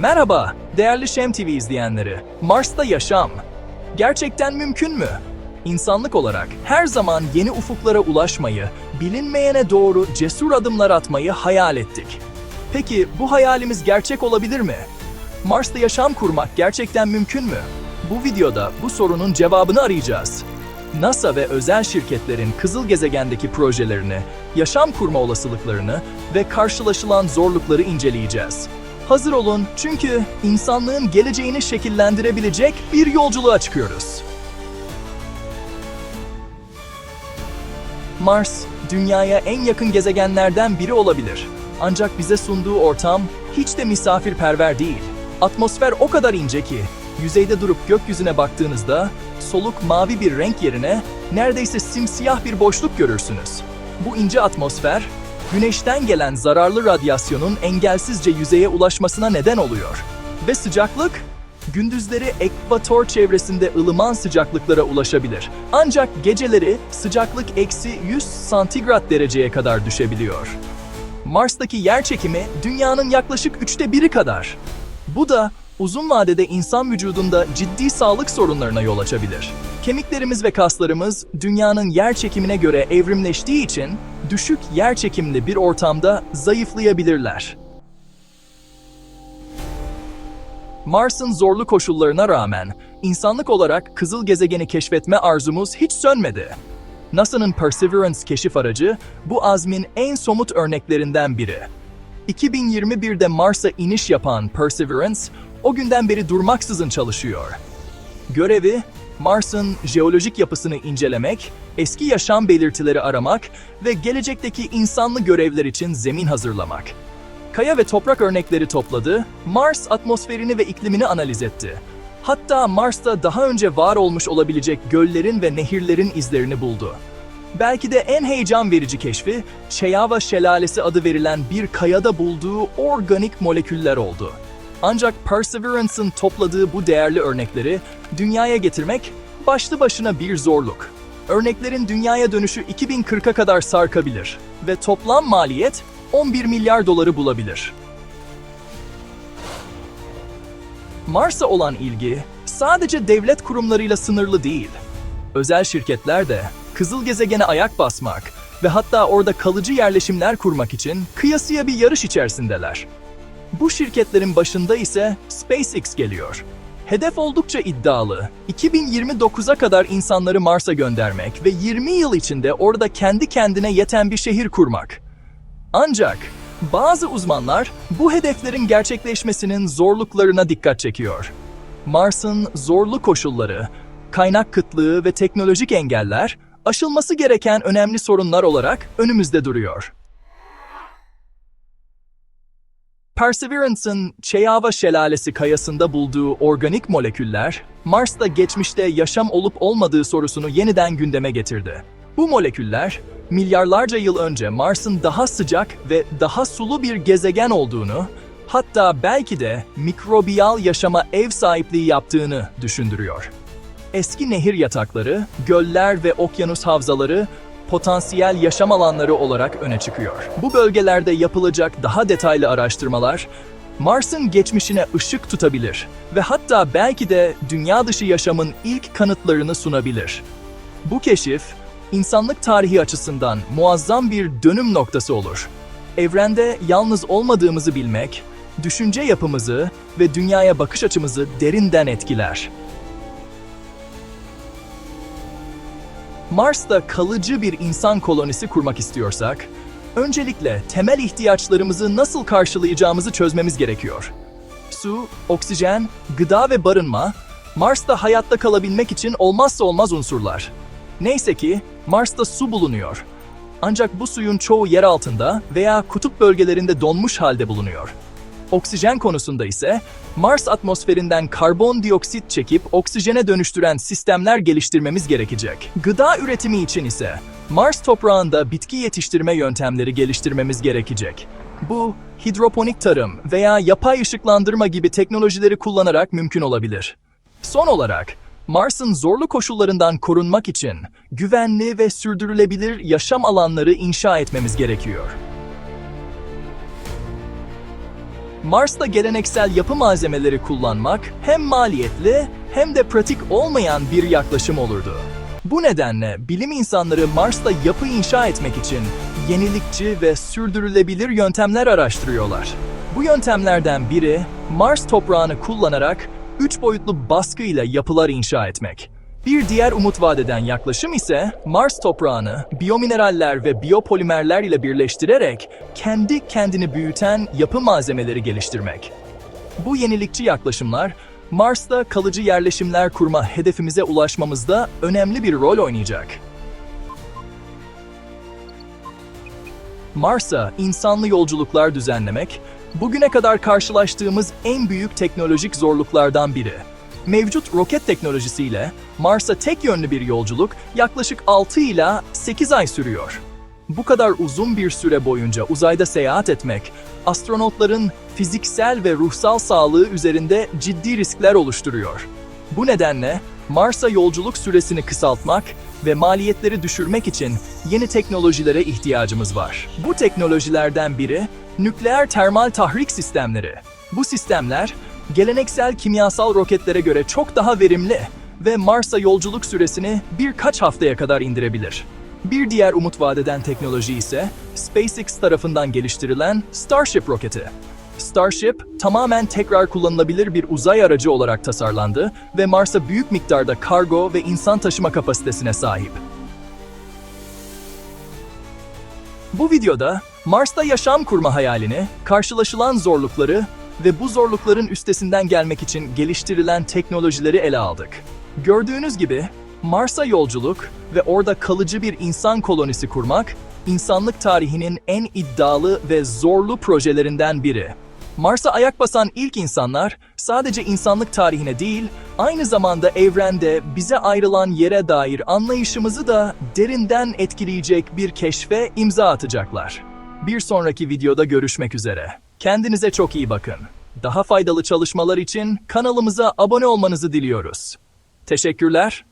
Merhaba, değerli Şem TV izleyenleri. Mars'ta yaşam. Gerçekten mümkün mü? İnsanlık olarak her zaman yeni ufuklara ulaşmayı, bilinmeyene doğru cesur adımlar atmayı hayal ettik. Peki bu hayalimiz gerçek olabilir mi? Mars'ta yaşam kurmak gerçekten mümkün mü? Bu videoda bu sorunun cevabını arayacağız. NASA ve özel şirketlerin kızıl gezegendeki projelerini, yaşam kurma olasılıklarını ve karşılaşılan zorlukları inceleyeceğiz. Hazır olun çünkü insanlığın geleceğini şekillendirebilecek bir yolculuğa çıkıyoruz. Mars, dünyaya en yakın gezegenlerden biri olabilir. Ancak bize sunduğu ortam hiç de misafirperver değil. Atmosfer o kadar ince ki, yüzeyde durup gökyüzüne baktığınızda soluk mavi bir renk yerine neredeyse simsiyah bir boşluk görürsünüz. Bu ince atmosfer, güneşten gelen zararlı radyasyonun engelsizce yüzeye ulaşmasına neden oluyor. Ve sıcaklık, gündüzleri ekvator çevresinde ılıman sıcaklıklara ulaşabilir. Ancak geceleri sıcaklık eksi 100 santigrat dereceye kadar düşebiliyor. Mars'taki yer çekimi dünyanın yaklaşık üçte biri kadar. Bu da uzun vadede insan vücudunda ciddi sağlık sorunlarına yol açabilir. Kemiklerimiz ve kaslarımız dünyanın yer çekimine göre evrimleştiği için düşük yer çekimli bir ortamda zayıflayabilirler. Mars'ın zorlu koşullarına rağmen insanlık olarak kızıl gezegeni keşfetme arzumuz hiç sönmedi. NASA'nın Perseverance keşif aracı bu azmin en somut örneklerinden biri. 2021'de Mars'a iniş yapan Perseverance o günden beri durmaksızın çalışıyor. Görevi Mars'ın jeolojik yapısını incelemek, eski yaşam belirtileri aramak ve gelecekteki insanlı görevler için zemin hazırlamak. Kaya ve toprak örnekleri topladı, Mars atmosferini ve iklimini analiz etti. Hatta Mars'ta daha önce var olmuş olabilecek göllerin ve nehirlerin izlerini buldu. Belki de en heyecan verici keşfi, Cheyava Şelalesi adı verilen bir kayada bulduğu organik moleküller oldu. Ancak Perseverance'ın topladığı bu değerli örnekleri dünyaya getirmek başlı başına bir zorluk. Örneklerin dünyaya dönüşü 2040'a kadar sarkabilir ve toplam maliyet 11 milyar doları bulabilir. Mars'a olan ilgi sadece devlet kurumlarıyla sınırlı değil. Özel şirketler de kızıl gezegene ayak basmak ve hatta orada kalıcı yerleşimler kurmak için kıyasıya bir yarış içerisindeler. Bu şirketlerin başında ise SpaceX geliyor. Hedef oldukça iddialı. 2029'a kadar insanları Mars'a göndermek ve 20 yıl içinde orada kendi kendine yeten bir şehir kurmak. Ancak bazı uzmanlar bu hedeflerin gerçekleşmesinin zorluklarına dikkat çekiyor. Mars'ın zorlu koşulları, kaynak kıtlığı ve teknolojik engeller aşılması gereken önemli sorunlar olarak önümüzde duruyor. Perseverance'ın Cheyava Şelalesi kayasında bulduğu organik moleküller, Mars'ta geçmişte yaşam olup olmadığı sorusunu yeniden gündeme getirdi. Bu moleküller, milyarlarca yıl önce Mars'ın daha sıcak ve daha sulu bir gezegen olduğunu, hatta belki de mikrobiyal yaşama ev sahipliği yaptığını düşündürüyor. Eski nehir yatakları, göller ve okyanus havzaları potansiyel yaşam alanları olarak öne çıkıyor. Bu bölgelerde yapılacak daha detaylı araştırmalar Mars'ın geçmişine ışık tutabilir ve hatta belki de dünya dışı yaşamın ilk kanıtlarını sunabilir. Bu keşif insanlık tarihi açısından muazzam bir dönüm noktası olur. Evrende yalnız olmadığımızı bilmek, düşünce yapımızı ve dünyaya bakış açımızı derinden etkiler. Mars'ta kalıcı bir insan kolonisi kurmak istiyorsak, öncelikle temel ihtiyaçlarımızı nasıl karşılayacağımızı çözmemiz gerekiyor. Su, oksijen, gıda ve barınma, Mars'ta hayatta kalabilmek için olmazsa olmaz unsurlar. Neyse ki Mars'ta su bulunuyor. Ancak bu suyun çoğu yer altında veya kutup bölgelerinde donmuş halde bulunuyor. Oksijen konusunda ise Mars atmosferinden karbondioksit çekip oksijene dönüştüren sistemler geliştirmemiz gerekecek. Gıda üretimi için ise Mars toprağında bitki yetiştirme yöntemleri geliştirmemiz gerekecek. Bu hidroponik tarım veya yapay ışıklandırma gibi teknolojileri kullanarak mümkün olabilir. Son olarak Mars'ın zorlu koşullarından korunmak için güvenli ve sürdürülebilir yaşam alanları inşa etmemiz gerekiyor. Mars'ta geleneksel yapı malzemeleri kullanmak hem maliyetli hem de pratik olmayan bir yaklaşım olurdu. Bu nedenle bilim insanları Mars'ta yapı inşa etmek için yenilikçi ve sürdürülebilir yöntemler araştırıyorlar. Bu yöntemlerden biri Mars toprağını kullanarak üç boyutlu baskı ile yapılar inşa etmek. Bir diğer umut vadeden yaklaşım ise Mars toprağını biyomineraller ve biyopolimerler ile birleştirerek kendi kendini büyüten yapı malzemeleri geliştirmek. Bu yenilikçi yaklaşımlar Mars'ta kalıcı yerleşimler kurma hedefimize ulaşmamızda önemli bir rol oynayacak. Mars'a insanlı yolculuklar düzenlemek, bugüne kadar karşılaştığımız en büyük teknolojik zorluklardan biri. Mevcut roket teknolojisiyle Mars'a tek yönlü bir yolculuk yaklaşık 6 ila 8 ay sürüyor. Bu kadar uzun bir süre boyunca uzayda seyahat etmek, astronotların fiziksel ve ruhsal sağlığı üzerinde ciddi riskler oluşturuyor. Bu nedenle Mars'a yolculuk süresini kısaltmak ve maliyetleri düşürmek için yeni teknolojilere ihtiyacımız var. Bu teknolojilerden biri nükleer termal tahrik sistemleri. Bu sistemler geleneksel kimyasal roketlere göre çok daha verimli ve Mars'a yolculuk süresini birkaç haftaya kadar indirebilir. Bir diğer umut vadeden teknoloji ise SpaceX tarafından geliştirilen Starship roketi. Starship tamamen tekrar kullanılabilir bir uzay aracı olarak tasarlandı ve Mars'a büyük miktarda kargo ve insan taşıma kapasitesine sahip. Bu videoda Mars'ta yaşam kurma hayalini, karşılaşılan zorlukları ve bu zorlukların üstesinden gelmek için geliştirilen teknolojileri ele aldık. Gördüğünüz gibi Mars'a yolculuk ve orada kalıcı bir insan kolonisi kurmak, insanlık tarihinin en iddialı ve zorlu projelerinden biri. Mars'a ayak basan ilk insanlar sadece insanlık tarihine değil, aynı zamanda evrende bize ayrılan yere dair anlayışımızı da derinden etkileyecek bir keşfe imza atacaklar. Bir sonraki videoda görüşmek üzere. Kendinize çok iyi bakın. Daha faydalı çalışmalar için kanalımıza abone olmanızı diliyoruz. Teşekkürler